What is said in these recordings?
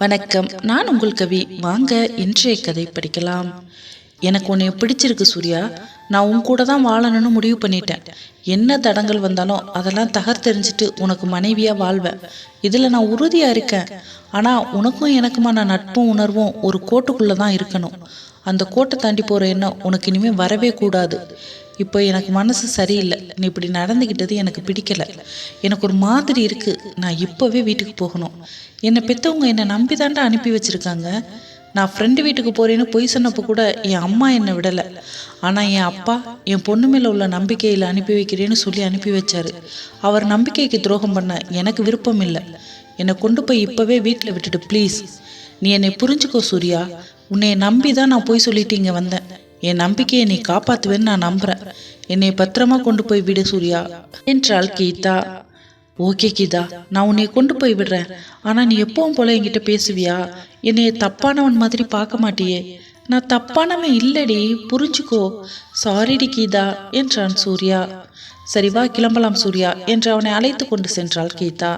வணக்கம். நான் உங்கள் கவி. வாங்க இன்றைய கதை படிக்கலாம். எனக்கு உன்னை பிடிச்சிருக்கு சூர்யா. நான் உன் கூட தான் வாழணும்னு முடிவு பண்ணிட்டேன். என்ன தடங்கள் வந்தாலும் அதெல்லாம் தகர்த்தெறிஞ்சிட்டு உனக்கு மனைவியாக வாழ்வேன் இதில் நான் உறுதியாக இருக்கேன். ஆனால் உனக்கும் எனக்குமான நட்பும் உணர்வும் ஒரு கோட்டுக்குள்ளே தான் இருக்கணும். அந்த கோட்டை தாண்டி போகிற எண்ணம் உனக்கு இனிமேல் வரவே கூடாது. இப்போ எனக்கு மனசு சரியில்லை. நீ இப்படி நடந்துக்கிட்டது எனக்கு பிடிக்கலை. எனக்கு ஒரு மாதிரி இருக்குது நான் இப்போவே வீட்டுக்கு போகணும். என்னை பெற்றவங்க என்னை நம்பி தாண்டா அனுப்பி வச்சுருக்காங்க. நான் ஃப்ரெண்டு வீட்டுக்கு போகிறேன்னு பொய் சொன்னப்போ கூட என் அம்மா என்னை விடலை. ஆனால் என் அப்பா என் பொண்ணு மேலே உள்ள நம்பிக்கையில் அனுப்பி வைக்கிறேன்னு சொல்லி அனுப்பி வச்சாரு. அவர் நம்பிக்கைக்கு துரோகம் பண்ண எனக்கு விருப்பம் இல்லை. என்னை கொண்டு போய் இப்போவே வீட்டில் விட்டுட்டு ப்ளீஸ் நீ என்னை புரிஞ்சுக்கோ சூர்யா. உன்னை நம்பி தான் நான் போய் சொல்லிட்டு இங்கே வந்தேன். என் நம்பிக்கையை நீ காப்பாத்துவேன்னு நான் நம்புறேன். என்னை பத்திரமா கொண்டு போய் விடு சூர்யா. என்றாள் கீதா. ஓகே கீதா நான் உன்னை கொண்டு போய் விடுறேன். ஆனா நீ எப்பவும் போல என்கிட்ட பேசுவியா? என்னைய தப்பானவன் மாதிரி பார்க்க மாட்டியே. நான் தப்பானவன் இல்லடி புரிஞ்சுக்கோ. சாரிடி கீதா என்றான் சூர்யா. சரிவா கிளம்பலாம் சூர்யா என்று அவனை அழைத்து கொண்டு சென்றாள் கீதா.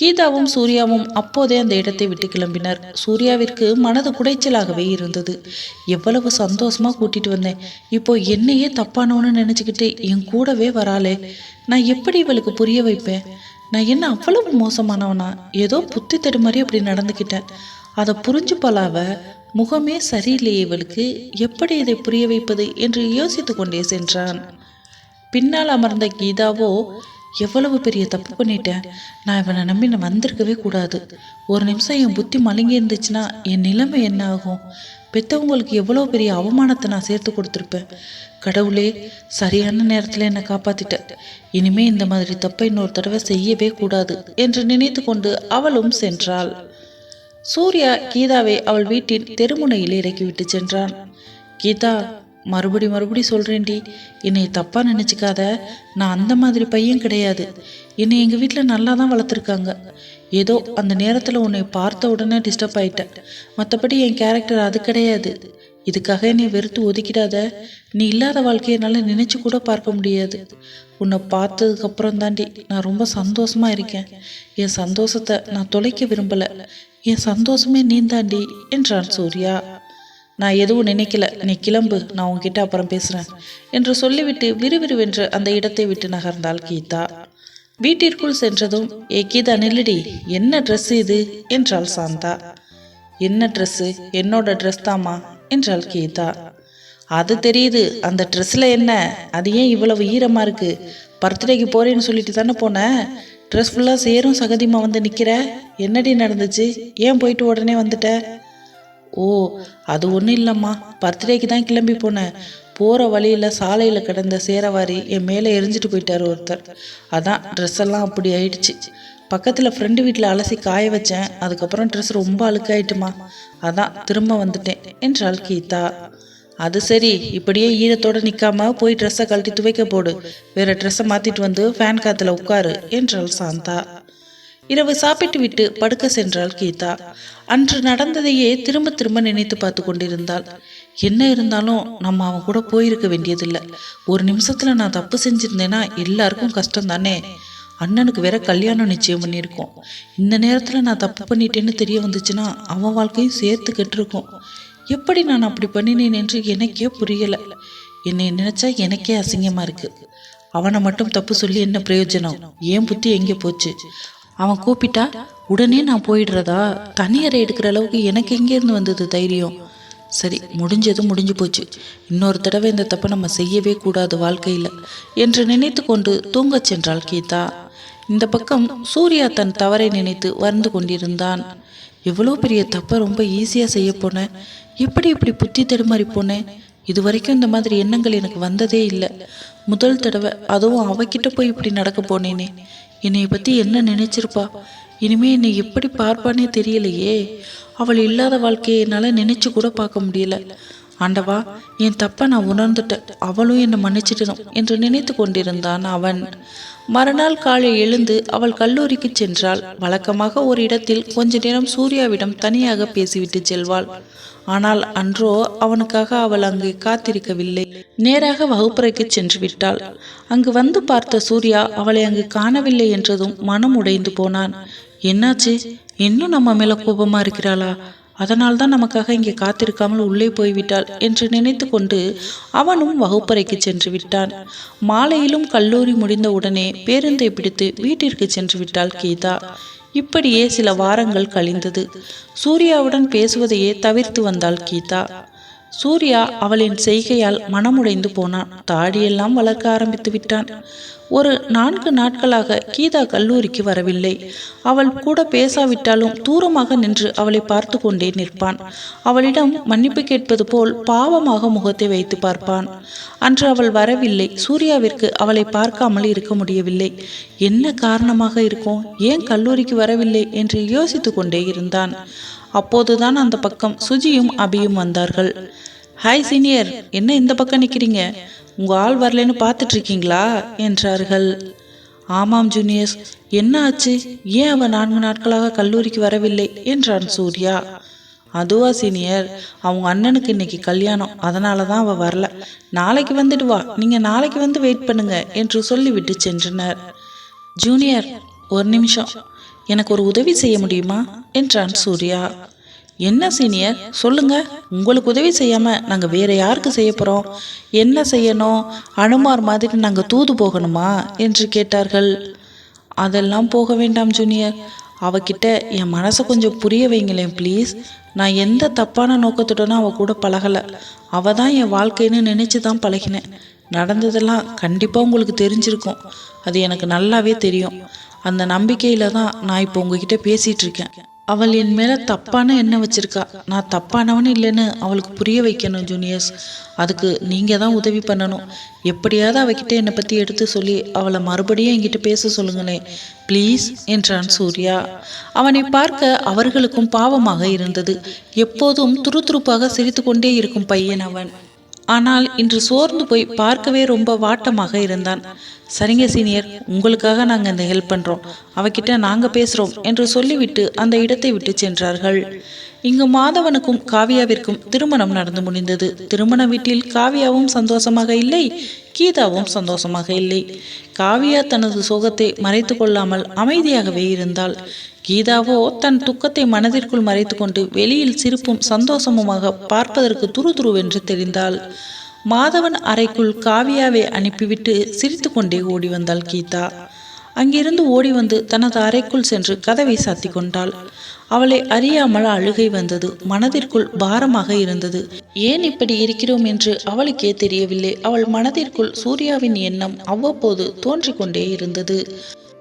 கீதாவும் சூர்யாவும் அப்போதே அந்த இடத்தை விட்டு கிளம்பினர். சூர்யாவிற்கு மனது குடைச்சலாகவே இருந்தது. எவ்வளவு சந்தோஷமா கூட்டிட்டு வந்தேன். இப்போ என்னையே தப்பானவனு நினைச்சுக்கிட்டு என் கூடவே வராளே. நான் எப்படி இவளுக்கு புரிய வைப்பேன்? நான் என்ன அவ்வளவு மோசமானவனா? ஏதோ புத்தி தடுமாறி அப்படி நடந்துக்கிட்டேன் அதை புரிஞ்சுப்பலாவ முகமே சரியில்லையே இவளுக்கு. எப்படி இதை புரிய வைப்பது என்று யோசித்து கொண்டே சென்றான். பின்னால் அமர்ந்த கீதாவோ எவ்வளவு பெரிய தப்பு பண்ணிட்டேன். நான் இவனை நம்பி நான் வந்திருக்கவே கூடாது. ஒரு நிமிஷம் என் புத்தி மலங்கி இருந்துச்சுன்னா என் நிலைமை என்ன ஆகும்? பெற்றவங்களுக்கு எவ்வளோ பெரிய அவமானத்தை நான் சேர்த்து கொடுத்துருப்பேன். கடவுளே சரியான நேரத்தில் என்னை காப்பாத்திட்ட. இனிமே இந்த மாதிரி தப்பை இன்னொரு தடவை செய்யவே கூடாது என்று நினைத்து கொண்டு அவளும் சென்றாள். சூர்யா கீதாவை அவள் வீட்டின் தெருமுனையில் இறக்கிவிட்டு சென்றான். கீதா மறுபடி மறுபடி சொல்கிறேன்டி என்னை தப்பாக நினச்சிக்காத. நான் அந்த மாதிரி பையன் கிடையாது. என்னை எங்கள் வீட்டில் நல்லா தான் வளர்த்துருக்காங்க. ஏதோ அந்த நேரத்தில் உன்னை பார்த்த உடனே டிஸ்டர்ப் ஆயிட்டேன். மற்றபடி என் கேரக்டர் அது கிடையாது. இதுக்காக என்னை வெறுத்து ஒதுக்கிடாத. நீ இல்லாத வாழ்க்கையை என்னால் நினச்சி கூட பார்க்க முடியாது. உன்னை பார்த்ததுக்கப்புறம் தாண்டி நான் ரொம்ப சந்தோஷமாக இருக்கேன். என் சந்தோஷத்தை நான் தொலைக்க விரும்பலை. என் சந்தோஷமே நீந்தாண்டி என்றான் சூர்யா. நான் எதுவும் நினைக்கல. நீ கிளம்பு நான் உன்கிட்ட அப்புறம் பேசுறேன் என்று சொல்லிவிட்டு விறுவிறுவென்று அந்த இடத்தை விட்டு நகர்ந்தாள் கீதா. வீட்டிற்குள் சென்றதும் ஏ கீதா நில்லுடி என்ன ட்ரெஸ் இது? என்றாள் சாந்தா. என்ன ட்ரெஸ்ஸு என்னோட ட்ரெஸ் தாமா என்றாள் கீதா. அது தெரியுது அந்த ட்ரெஸ்ஸில் என்ன? அது ஏன் இவ்வளவு ஈரமாக இருக்கு? பர்த்டேக்கு போறேன்னு சொல்லிட்டு தானே போனேன் ட்ரெஸ் ஃபுல்லாக சேரும் சகதிமா வந்து நிற்கிற என்னடி நடந்துச்சு? ஏன் போயிட்டு உடனே வந்துட்ட? ஓ அது ஒன்றும் இல்லைம்மா. பர்த்டேக்கு தான் கிளம்பி போனேன். போகிற வழியில் சாலையில் கிடந்த சேரவாரி என் மேலே எரிஞ்சிட்டு போயிட்டார் ஒருத்தர். அதான் ட்ரெஸ் எல்லாம் அப்படி ஆயிடுச்சு. பக்கத்தில் ஃப்ரெண்டு வீட்டில் அலசி காய வச்சேன். அதுக்கப்புறம் ட்ரெஸ் ரொம்ப அழுக்காயிட்டுமா. அதான் திரும்ப வந்துட்டேன் என்றாள் கீதா. அது சரி இப்படியே ஈரத்தோடு நிற்காம போய் ட்ரெஸ்ஸை கழட்டி துவைக்க போடு. வேற ட்ரெஸ்ஸை மாற்றிட்டு வந்து ஃபேன் காற்றுல உட்காரு என்றாள் சாந்தா. இரவு சாப்பிட்டு விட்டு படுக்க சென்றாள் கீதா. அன்று நடந்ததையே திரும்ப திரும்ப நினைத்து பார்த்து கொண்டிருந்தாள். என்ன இருந்தாலும் நம்ம அவன் கூட போயிருக்க வேண்டியதில்லை. ஒரு நிமிஷத்துல நான் தப்பு செஞ்சிருந்தேன்னா எல்லாருக்கும் கஷ்டம் தானே அண்ணனுக்கு வேற கல்யாணம் நிச்சயம் பண்ணியிருக்கோம். இந்த நேரத்துல நான் தப்பு பண்ணிட்டேன்னு தெரிய வந்துச்சுன்னா அவன் வாழ்க்கையும் சேர்த்து கெட்டிருக்கோம். எப்படி நான் அப்படி பண்ணினேன் என்று எனக்கே புரியல. என்னை நினைச்சா எனக்கே அசிங்கமா இருக்கு. அவனை மட்டும் தப்பு சொல்லி என்ன பிரயோஜனம்? ஏன் புத்தி எங்கே போச்சு? அவன் கூப்பிட்டா உடனே நான் போயிடுறதா? தனியறை எடுக்கிற அளவுக்கு எனக்கு எங்கேருந்து வந்தது தைரியம்? சரி முடிஞ்சது முடிஞ்சு போச்சு. இன்னொரு தடவை இந்த தப்பை நம்ம செய்யவே கூடாது வாழ்க்கையில் என்று நினைத்து கொண்டு தூங்கச் சென்றாள் கீதா. இந்த பக்கம் சூர்யா தன் தவறை நினைத்து வறந்து கொண்டிருந்தான். எவ்வளோ பெரிய தப்பை ரொம்ப ஈஸியாக செய்ய போனேன் எப்படி இப்படி புத்தி தடுமாறி போனேன் இது வரைக்கும் இந்த மாதிரி எண்ணங்கள் எனக்கு வந்ததே இல்லை. முதல் தடவை அதுவும் அவகிட்ட போய் இப்படி நடக்க போனேனே. என்னைய பற்றி என்ன நினைச்சிருப்பா? இனிமே என்னை எப்படி பார்ப்பானே தெரியலையே. அவள் இல்லாத வாழ்க்கையை என்னால் நினைச்சு கூட பார்க்க முடியல. ஆண்டவா என் தப்பை நான் உணர்ந்துட்டேன். அவளும் என்னை மன்னிச்சிடணும் என்று நினைத்து கொண்டிருந்தான் அவன். மறுநாள் காலை எழுந்து அவள் கல்லூரிக்கு சென்றாள். வழக்கமாக ஒரு இடத்தில் கொஞ்ச நேரம் சூர்யாவிடம் தனியாக பேசிவிட்டு செல்வாள். ஆனால் அன்றோ அவனுக்காக அவள் அங்கு காத்திருக்கவில்லை. நேராக வகுப்பறைக்கு சென்று விட்டாள். அங்கு வந்து பார்த்த சூர்யா அவளை அங்கு காணவில்லை என்றதும் மனம் உடைந்து போனான். என்னாச்சு? இன்னும் நம்ம மேல கோபமா இருக்கிறாளா? அதனால் தான் நமக்காக இங்கே காத்திருக்காமல் உள்ளே போய்விட்டாள் என்று நினைத்து கொண்டு அவனும் வகுப்பறைக்கு சென்று விட்டான். மாலையிலும் கல்லூரி முடிந்த உடனே பேருந்தை பிடித்து வீட்டிற்கு சென்று விட்டாள் கீதா. இப்படியே சில வாரங்கள் கழிந்தது. சூர்யாவுடன் பேசுவதையே தவிர்த்து வந்தாள் கீதா. சூர்யா அவளின் செய்கையால் மனமுடைந்து போனான் தாடியெல்லாம் வளர்க்க ஆரம்பித்து விட்டான். ஒரு நான்கு நாட்களாக கீதா கல்லூரிக்கு வரவில்லை. அவள் கூட பேசாவிட்டாலும் தூரமாக நின்று அவளை பார்த்து கொண்டே நிற்பான். அவளிடம் மன்னிப்பு கேட்பது போல் பாவமாக முகத்தை வைத்து பார்ப்பான். அன்று அவள் வரவில்லை. சூர்யாவிற்கு அவளை பார்க்காமல் இருக்க முடியவில்லை. என்ன காரணமாக இருக்கும்? ஏன் கல்லூரிக்கு வரவில்லை? என்று யோசித்து கொண்டே இருந்தான். அப்போதுதான் அந்த பக்கம் சுஜியும் அபியும் வந்தார்கள். Hi senior. என்ன இந்த பக்கம் நிற்கிறீங்க உங்கள் ஆள் வரலன்னு பார்த்துட்டு இருக்கீங்களா என்றார்கள். ஆமாம் ஜூனியர்ஸ். என்ன ஆச்சு? ஏன் அவன் நான்கு நாட்களாக கல்லூரிக்கு வரவில்லை? என்றான் சூர்யா. அதுவா சீனியர். அவங்க அண்ணனுக்கு இன்னைக்கு கல்யாணம். அதனால தான் அவள் வரல. நாளைக்கு வந்துட்டு வா. நீங்கள் நாளைக்கு வந்து வெயிட் பண்ணுங்க என்று சொல்லிவிட்டு சென்றனர். ஜூனியர் ஒரு நிமிஷம். எனக்கு ஒரு உதவி செய்ய முடியுமா? என்றான் சூர்யா. என்ன சீனியர்? சொல்லுங்க. உங்களுக்கு உதவி செய்யாம நாங்க வேற யாருக்கு செய்ய போறோம்? என்ன செய்யணும்? அனுமார் மாதிரி நாங்க தூது போகணுமா? என்று கேட்டார்கள். அதெல்லாம் போக வேண்டாம் ஜூனியர். அவகிட்ட என் மனசை கொஞ்சம் புரிய வைங்களேன் ப்ளீஸ். நான் எந்த தப்பான நோக்கத்துடனும் அவ கூட பழகலை. அவ தான் என் வாழ்க்கைன்னு நினச்சி தான் பழகினேன். நடந்ததெல்லாம் கண்டிப்பாக உங்களுக்கு தெரிஞ்சிருக்கும். அது எனக்கு நல்லாவே தெரியும். அந்த நம்பிக்கையில் தான் நான் இப்போ உங்ககிட்ட பேசிகிட்டு இருக்கேன். அவள் என் மேலே தப்பான எண்ணம் வச்சிருக்கா. நான் தப்பானவன் இல்லைன்னு அவளுக்கு புரிய வைக்கணும் ஜூனியர்ஸ். அதுக்கு நீங்கள் தான் உதவி பண்ணணும். எப்படியாவது அவகிட்ட என்னை பற்றி எடுத்து சொல்லி அவளை மறுபடியும் என்கிட்ட பேச சொல்லுங்களேன். ப்ளீஸ் என்றான் சூர்யா. அவனை பார்க்க அவர்களுக்கும் பாவமாக இருந்தது. எப்போதும் துருதுருப்பாக சிரித்து கொண்டே இருக்கும் பையன் அவன். ஆனால் இன்று சோர்ந்து போய் பார்க்கவே ரொம்ப வாட்டமாக இருந்தான். சரிங்க சீனியர் உங்களுக்காக நாங்கள் இந்த ஹெல்ப் பண்ணுறோம் அவகிட்ட நாங்கள் பேசுகிறோம் என்று சொல்லிவிட்டு அந்த இடத்தை விட்டு சென்றார்கள். இங்கு மாதவனுக்கும் காவியாவிற்கும் திருமணம் நடந்து முடிந்தது. திருமண வீட்டில் காவியாவும் சந்தோஷமாக இல்லை கீதாவும் சந்தோஷமாக இல்லை. காவியா தனது சோகத்தை மறைத்து கொள்ளாமல் அமைதியாகவே இருந்தாள். கீதாவோ தன் துக்கத்தை மனதிற்குள் மறைத்துக்கொண்டு வெளியில் சிரிப்பும் சந்தோஷமுமாக பார்ப்பதற்கு துருதுருவென்று தெரிந்தாள். மாதவன் அறைக்குள் காவியாவை அனுப்பிவிட்டு சிரித்து கொண்டே ஓடி வந்தாள் கீதா. அங்கிருந்து ஓடி வந்து தனது அறைக்குள் சென்று கதவை சாத்தி கொண்டாள். அவளை அறியாமல் அழுகை வந்தது. மனதிற்குள் பாரமாக இருந்தது. ஏன் இப்படி இருக்கிறோம்? என்று அவளுக்கே தெரியவில்லை. அவள் மனதிற்குள் சூர்யாவின் எண்ணம் அவ்வப்போது தோன்றிக் கொண்டே இருந்தது.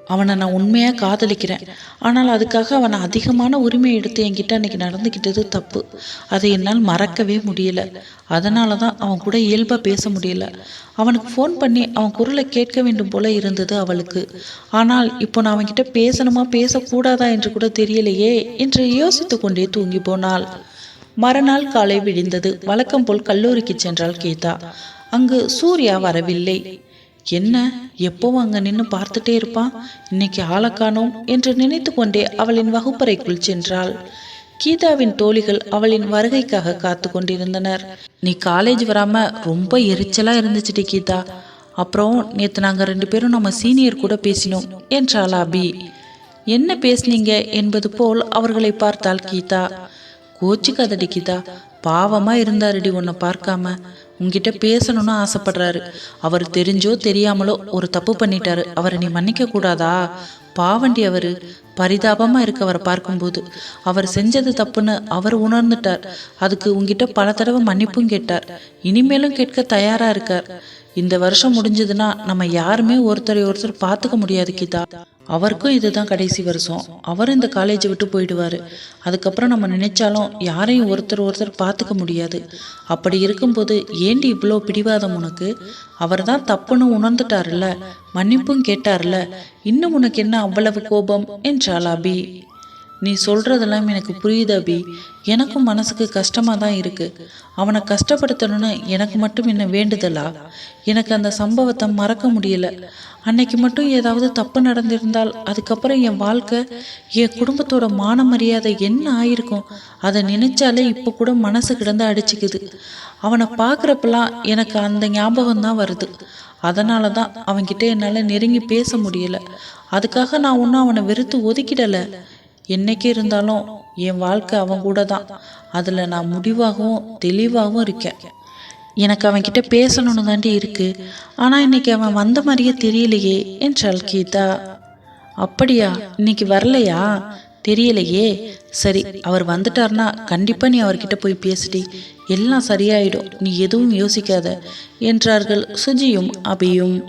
அவனை நான் உண்மையாக காதலிக்கிறேன். ஆனால் அதுக்காக அவனை அதிகமான உரிமை எடுத்து என்கிட்ட அன்னைக்கு நடந்துக்கிட்டது தப்பு. அதை என்னால் மறக்கவே முடியல. அதனால தான் அவன் கூட இயல்பாக பேச முடியல. அவனுக்கு ஃபோன் பண்ணி அவன் குரலை கேட்க வேண்டும் போல இருந்தது அவளுக்கு. ஆனால் இப்போ நான் அவன்கிட்ட பேசணுமா பேசக்கூடாதா என்று கூட தெரியலையே என்று யோசித்து கொண்டே தூங்கி போனாள். மறுநாள் காலை விடிந்தது. வழக்கம் போல் கல்லூரிக்கு சென்றாள் கீதா. அங்கு சூர்யா வரவில்லை. என்ன எப்பவும் அங்க நின்று பார்த்துட்டே இருப்பான் இன்னைக்கு ஆளை காணோம் என்று நினைத்து கொண்டே அவளின் வகுப்பறைக்குள் சென்றாள். கீதாவின் தோழிகள் அவளின் வருகைக்காக காத்து கொண்டிருந்தனர். நீ காலேஜ் வராம ரொம்ப எரிச்சலா இருந்துச்சுடி கீதா. அப்புறம் நேற்று நாங்கள் ரெண்டு பேரும் நம்ம சீனியர் கூட பேசினோம் என்றாள் அபி. என்ன பேசுனீங்க என்பது போல் அவர்களை பார்த்தாள் கீதா. கோச்சிக்காதடி கீதா பாவமா இருந்தாருடி உன்னை பார்க்காம. உங்ககிட்ட பேசணும்னு ஆசைப்படுறாரு. அவர் தெரிஞ்சோ தெரியாமலோ ஒரு தப்பு பண்ணிட்டாரு. அவரை நீ மன்னிக்க கூடாதா? பாவண்டி அவரு. பரிதாபமா இருக்க அவரை பார்க்கும்போது. அவர் செஞ்சது தப்புன்னு அவர் உணர்ந்துட்டார். அதுக்கு உங்ககிட்ட பல தடவை மன்னிப்பும் கேட்டார். இனிமேலும் கேட்க தயாரா இருக்கார். இந்த வருஷம் முடிஞ்சதுன்னா நம்ம யாருமே ஒருத்தரை ஒருத்தர் பார்த்துக்க முடியாது கீதா. அவருக்கும் இதுதான் கடைசி வருஷம். அவரும் இந்த காலேஜை விட்டு போயிடுவார். அதுக்கப்புறம் நம்ம நினைச்சாலும் யாரையும் ஒருத்தர் ஒருத்தர் பார்த்துக்க முடியாது. அப்படி இருக்கும்போது ஏண்டி இவ்வளோ பிடிவாதம் உனக்கு? அவர் தான் தப்புன்னு உணர்ந்துட்டார்ல மன்னிப்பும் கேட்டார்ல இன்னும் உனக்கு என்ன அவ்வளவு கோபம்? என்றாள் அபி. நீ சொல்கிறதெல்லாம் எனக்கு புரியுது அபி. எனக்கும் மனசுக்கு கஷ்டமாக தான் இருக்குது அவனை கஷ்டப்படுத்தணும்னு எனக்கு மட்டும் என்ன வேண்டுதலா? எனக்கு அந்த சம்பவத்தை மறக்க முடியல. அன்னைக்கு மட்டும் ஏதாவது தப்பு நடந்திருந்தால் அதுக்கப்புறம் என் வாழ்க்கை என் குடும்பத்தோட மான மரியாதை என்ன ஆயிருக்கும்? அதை நினைச்சாலே இப்போ கூட மனசு கிடந்து அடிச்சுக்குது. அவனை பார்க்குறப்பெல்லாம் எனக்கு அந்த ஞாபகம் தான் வருது. அதனால தான் அவன்கிட்ட என்னால் நெருங்கி பேச முடியல. அதுக்காக நான் ஒன்றும் அவனை வெறுத்து ஒதுக்கிடலை. என்னைக்கு இருந்தாலும் என் வாழ்க்கை அவன் கூட தான். அதில் நான் முடிவாகவும் தெளிவாகவும் இருக்கேன். எனக்கு அவன்கிட்ட பேசணும்னு தாண்டி இருக்கு. ஆனால் இன்னைக்கு அவன் வந்த மாதிரியே தெரியலையே என்றாள் கீதா. அப்படியா இன்னைக்கு வரலையா? தெரியலையே. சரி அவர் வந்துட்டார்னா கண்டிப்பாக நீ அவர்கிட்ட போய் பேசிடி. எல்லாம் சரியாயிடும் நீ எதுவும் யோசிக்காத என்றார்கள் சுஜியும் அபியும்.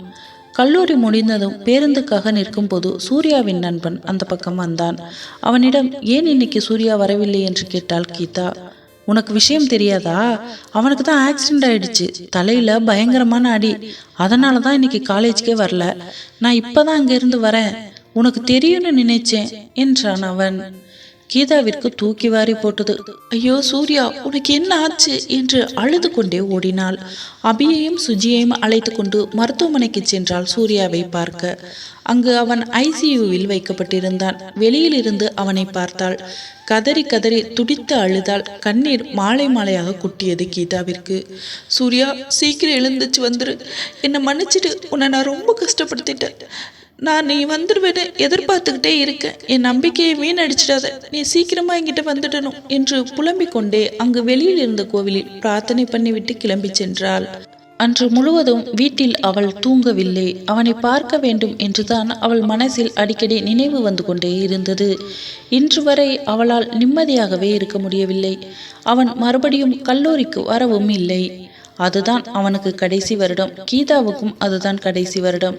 கல்லூரி முடிந்ததும் பேருந்துக்காக நிற்கும்போது சூர்யாவின் நண்பன் அந்த பக்கம் வந்தான். அவனிடம் ஏன் இன்னைக்கு சூர்யா வரவில்லை? என்று கேட்டாள் கீதா. உனக்கு விஷயம் தெரியாதா? அவனுக்கு தான் ஆக்சிடென்ட் ஆயிடுச்சு. தலையில பயங்கரமான அடி. அதனால தான் இன்னைக்கு காலேஜ்க்கே வரல. நான் இப்பதான் அங்கிருந்து வரேன். உனக்கு தெரியும்னு நினைச்சேன் என்றான் அவன். கீதாவிற்கு தூக்கி வாரி போட்டது. ஐயோ சூர்யா உனக்கு என்ன ஆச்சு? என்று அழுது கொண்டே ஓடினாள். அபியையும் சுஜியையும் அழைத்து கொண்டு மருத்துவமனைக்கு சென்றாள் சூர்யாவை பார்க்க. அங்கு அவன் ஐசியூவில் வைக்கப்பட்டிருந்தான். வெளியில் இருந்து அவனை பார்த்தாள். கதறி கதறி துடித்து அழுதால் கண்ணீர் மாலை மாலையாக குட்டியது கீதாவிற்கு. சூர்யா சீக்கிரம் எழுந்துச்சு வந்துரு. என்னை மன்னிச்சிட்டு உன்னை நான் ரொம்ப கஷ்டப்படுத்திட்டேன். நான் நீ வந்துடுவேன்னு எதிர்பார்த்துக்கிட்டே இருக்கேன். என் நம்பிக்கையை வீணடிச்சிடாத. நீ சீக்கிரமா என்கிட்ட வந்துடணும் என்று புலம்பிக் கொண்டே அங்கு வெளியில் இருந்த கோவிலில் பிரார்த்தனை பண்ணிவிட்டு கிளம்பி சென்றாள். அன்று முழுவதும் வீட்டில் அவள் தூங்கவில்லை. அவனை பார்க்க வேண்டும் என்றுதான் அவள் மனசில் அடிக்கடி நினைவு வந்து கொண்டே இருந்தது. இன்று வரை அவளால் நிம்மதியாகவே இருக்க முடியவில்லை. அவன் மறுபடியும் கல்லூரிக்கு வரவும் இல்லை. அதுதான் அவனுக்கு கடைசி வருடம். கீதாவுக்கும் அதுதான் கடைசி வருடம்.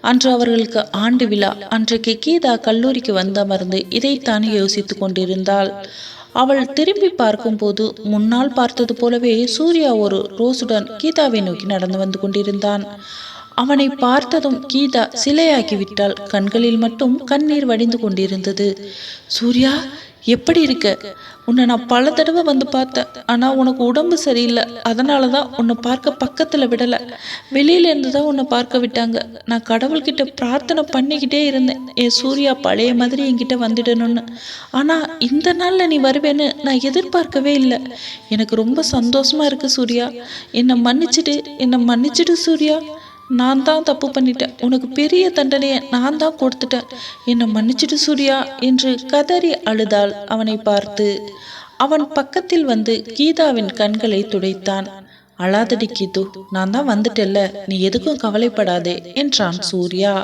அன்று அவர்களுக்கு ஆண்டு விழா. அன்றைக்கு கீதா கல்லூரிக்கு வந்தமர்ந்து இதைத்தான் யோசித்து கொண்டிருந்தாள். அவள் திரும்பி பார்க்கும்போது முன்னால் பார்த்தது போலவே சூர்யா ஒரு ரோஸுடன் கீதாவை நோக்கி நடந்து வந்து கொண்டிருந்தான். அவனை பார்த்ததும் கீதா சிலையாகிவிட்டால் கண்களில் மட்டும் கண்ணீர் வடிந்து கொண்டிருந்தது. சூர்யா எப்படி இருக்க? உன்னை நான் பல தடவை வந்து பார்த்தேன். ஆனால் உனக்கு உடம்பு சரியில்லை. அதனால தான் உன்னை பார்க்க பக்கத்தில் விடலை. வெளியிலேருந்து தான் உன்னை பார்க்க விட்டாங்க. நான் கடவுள்கிட்ட பிரார்த்தனை பண்ணிக்கிட்டே இருந்தேன். என் சூர்யா பழைய மாதிரி என்கிட்ட வந்துடணும்னு. ஆனால் இந்த நாளில் நீ வருவேன்னு நான் எதிர்பார்க்கவே இல்லை. எனக்கு ரொம்ப சந்தோஷமாக இருக்குது சூர்யா. என்னை மன்னிச்சிடு. என்னை மன்னிச்சிடு சூர்யா. நான் தான் தப்பு பண்ணிட்டேன். உனக்கு பெரிய தண்டனையை நான் தான் கொடுத்துட்டேன். என்னை மன்னிச்சிடு சூர்யா என்று கதறி அழுதாள் அவனை பார்த்து. அவன் பக்கத்தில் வந்து கீதாவின் கண்களை துடைத்தான். அழாதடி கீது நான் தான் வந்துட்டேல்ல நீ எதுக்கும் கவலைப்படாதே என்றான் சூர்யா.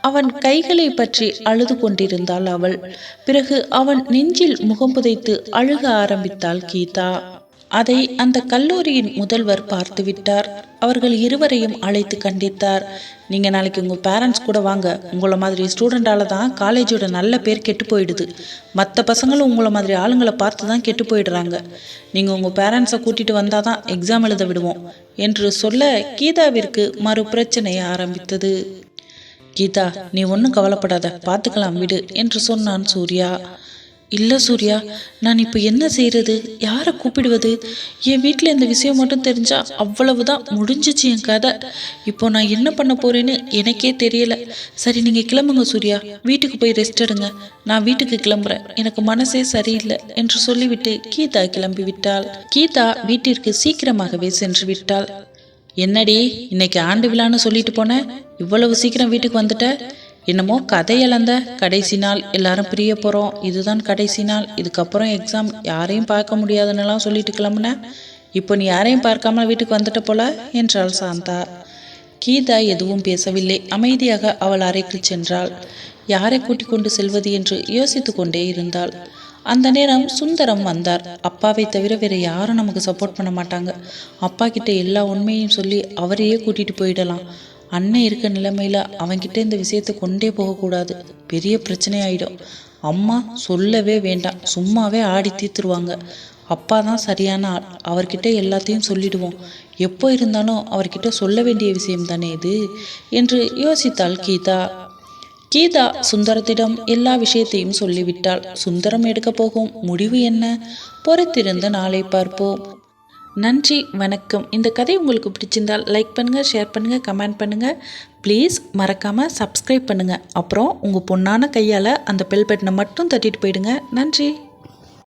அவன் கைகளை பற்றி அழுது கொண்டிருந்தாள் அவள். பிறகு அவன் நெஞ்சில் முகம் புதைத்து அழுக ஆரம்பித்தாள் கீதா. அதை அந்த கல்லூரியின் முதல்வர் பார்த்துவிட்டார். அவர்கள் இருவரையும் அழைத்து கண்டித்தார். நீங்க நாளைக்கு உங்க பேரண்ட்ஸ் கூட வாங்க. உங்களை மாதிரி ஸ்டூடெண்டால தான் காலேஜோட நல்ல பேர் கெட்டு போயிடுது. மற்ற பசங்களும் உங்களை மாதிரி ஆளுங்களை பார்த்து தான் கெட்டு போயிடுறாங்க. நீங்க உங்க பேரண்ட்ஸை கூட்டிட்டு வந்தாதான் எக்ஸாம் எழுத விடுவோம் என்று சொல்ல கீதாவிற்கு மறு பிரச்சனை ஆரம்பித்தது. கீதா நீ ஒன்றும் கவலைப்படாத. பார்த்துக்கலாம் விடு என்று சொன்னான் சூர்யா. இல்லை சூர்யா நான் இப்போ என்ன செய்கிறது யாரை கூப்பிடுவது? என் வீட்டில் இந்த விஷயம் மட்டும் தெரிஞ்சால் அவ்வளவுதான் முடிஞ்சிச்சு என் கதை. இப்போ நான் என்ன பண்ண போறேன்னு எனக்கே தெரியல. சரி நீங்கள் கிளம்புங்க சூர்யா. வீட்டுக்கு போய் ரெஸ்ட் எடுங்க. நான் வீட்டுக்கு கிளம்புறேன். எனக்கு மனசே சரியில்லை என்று சொல்லிவிட்டு கீதா கிளம்பி விட்டாள் கீதா வீட்டிற்கு சீக்கிரமாகவே சென்று விட்டாள். என்னடி இன்னைக்கு ஆண்டு விழான்னு சொல்லிட்டு போனேன் இவ்வளவு சீக்கிரம் வீட்டுக்கு வந்துட்ட? என்னமோ கதை கடைசி நாள் எல்லாரும் பிரிய போகிறோம் இதுதான் கடைசி நாள். இதுக்கப்புறம் எக்ஸாம் யாரையும் பார்க்க முடியாதுன்னெல்லாம் சொல்லிட்டு கிளம்புனேன் இப்போ நீ யாரையும் பார்க்காம வீட்டுக்கு வந்துட்ட போல? என்றாள் சாந்தா. கீதா எதுவும் பேசவில்லை. அமைதியாக அவள் அறைக்கு சென்றாள். யாரை கூட்டிக் கொண்டு செல்வது என்று யோசித்து கொண்டே இருந்தாள். அந்த நேரம் சுந்தரம் வந்தார். அப்பாவை தவிர வேற யாரும் நமக்கு சப்போர்ட் பண்ண மாட்டாங்க. அப்பா கிட்ட எல்லா உண்மையும் சொல்லி அவரையே கூட்டிட்டு போயிடலாம். அண்ணன் இருக்க நிலைமையில அவன்கிட்ட இந்த விஷயத்தை கொண்டே போகக்கூடாது பெரிய பிரச்சனை ஆயிடும் அம்மா சொல்லவே வேண்டாம். சும்மாவே ஆடி தீர்த்துருவாங்க. அப்பா தான் சரியான ஆள். அவர்கிட்ட எல்லாத்தையும் சொல்லிடுவோம். எப்போ இருந்தாலும் அவர்கிட்ட சொல்ல வேண்டிய விஷயம் தானே இது? என்று யோசித்தாள் கீதா. கீதா சுந்தரத்திடம் எல்லா விஷயத்தையும் சொல்லிவிட்டாள். சுந்தரம் எடுக்க போகும் முடிவு என்ன? பொறுத்திருந்து நாளை பார்ப்போம். நன்றி வணக்கம். இந்த கதை உங்களுக்கு பிடிச்சிருந்தால் லைக் பண்ணுங்கள் ஷேர் பண்ணுங்கள் கமெண்ட் பண்ணுங்கள் ப்ளீஸ் மறக்காமல் சப்ஸ்கிரைப் பண்ணுங்கள் அப்புறம் உங்கள் பொண்ணான கையால் அந்த பெல் பட்டனை மட்டும் தட்டிட்டு போயிடுங்க. நன்றி.